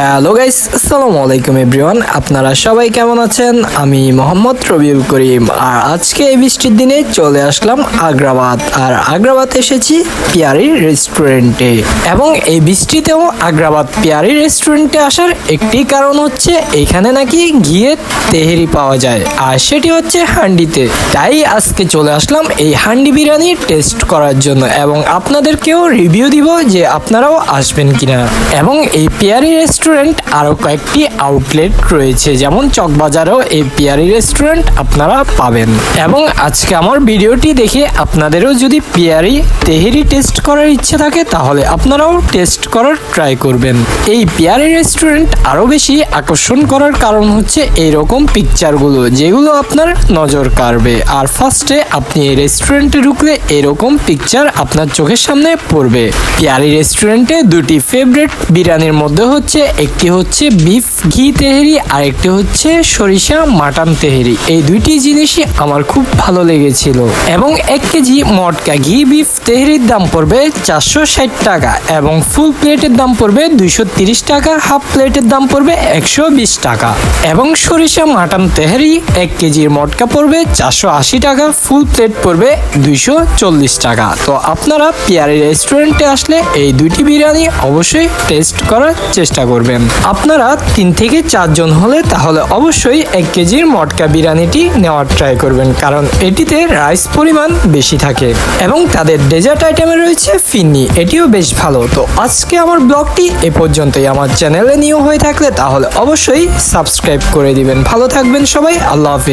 Hello guys আসসালামু আলাইকুম everyone আপনারা সবাই কেমন আছেন? আমি মোহাম্মদ রবিউল করিম। আর আজকে এই বৃষ্টির দিনে চলে আসলাম আগ্রাবাদ। আর আগ্রাবাদ এসেছি পিয়ারি রেস্টুরেন্টে এবং এই বৃষ্টিতেও আগ্রাবাদ পিয়ারি রেস্টুরেন্টে আসার একটি কারণ হচ্ছে এখানে নাকি ঘিয়ে তেহেরি পাওয়া যায়। আর সেটি হচ্ছে হান্ডিতে। তাই আজকে চলে আসলাম এই হান্ডি বিরিয়ানি টেস্ট করার জন্য। এবং আপনাদেরকেও রিভিউ দিব যে আপনারাও আসবেন কিনা। এবং এই পিয়ারি রেস্টুরেন্ট আরও কয়েকটি আউটলেট রয়েছে, যেমন চকবাজারেও এই পিয়ারি রেস্টুরেন্ট আপনারা পাবেন। এবং আজকে আমার ভিডিওটি দেখে আপনাদেরও যদি পিয়ারি তেহেরি টেস্ট করার ইচ্ছে থাকে, তাহলে আপনারাও টেস্ট করার ট্রাই করবেন। এই পিয়ারি রেস্টুরেন্ট আরও বেশি আকর্ষণ করার কারণ হচ্ছে এইরকম পিকচারগুলো, যেগুলো আপনার নজর কাড়বে। আর ফার্স্টে আপনি এই রেস্টুরেন্টে ঢুকলে এরকম পিকচার আপনার চোখের সামনে পড়বে। পিয়ারি রেস্টুরেন্টে দুটি ফেভারিট বিরিয়ানির মধ্যে হচ্ছে একটি হচ্ছে বিফ, ঘি, তেহেরি, আর একটি হচ্ছে সরিষা, মাটন, তেহেরি। এই দুইটি জিনিসই আমার খুব ভালো লেগেছিল। এবং এক কেজি মটকা ঘি, বিফ, তেহেরির দাম পড়বে চারশো ষাট টাকা এবং ফুল প্লেটের দাম পড়বে দুইশো তিরিশ টাকা, হাফ প্লেটের দাম পড়বে একশো বিশ টাকা। এবং সরিষা, মাটন, তেহারি, এক কেজির মটকা পড়বে চারশো আশি টাকা, ফুল প্লেট পড়বে দুইশো চল্লিশ টাকা। তো আপনারা পিয়ারি রেস্টুরেন্টে আসলে এই দুইটি বিরিয়ানি অবশ্যই টেস্ট করার চেষ্টা করবেন। আপনারা তিন থেকে চারজন হলে তাহলে অবশ্যই এক কেজির মটকা বিরিয়ানিটি নেওয়ার ট্রাই করবেন, কারণ এটিতে রাইস পরিমাণ বেশি থাকে এবং তাদের ডেজার্ট আইটেমে রয়েছে ফিন্নি, এটিও বেশ ভালো। তো আজকে আমার ব্লগটি এ পর্যন্তই। আমার চ্যানেলে নিউ হয়ে থাকলে তাহলে অবশ্যই সাবস্ক্রাইব করে দিবেন। ভালো থাকবেন সবাই, আল্লাহ হাফিজ।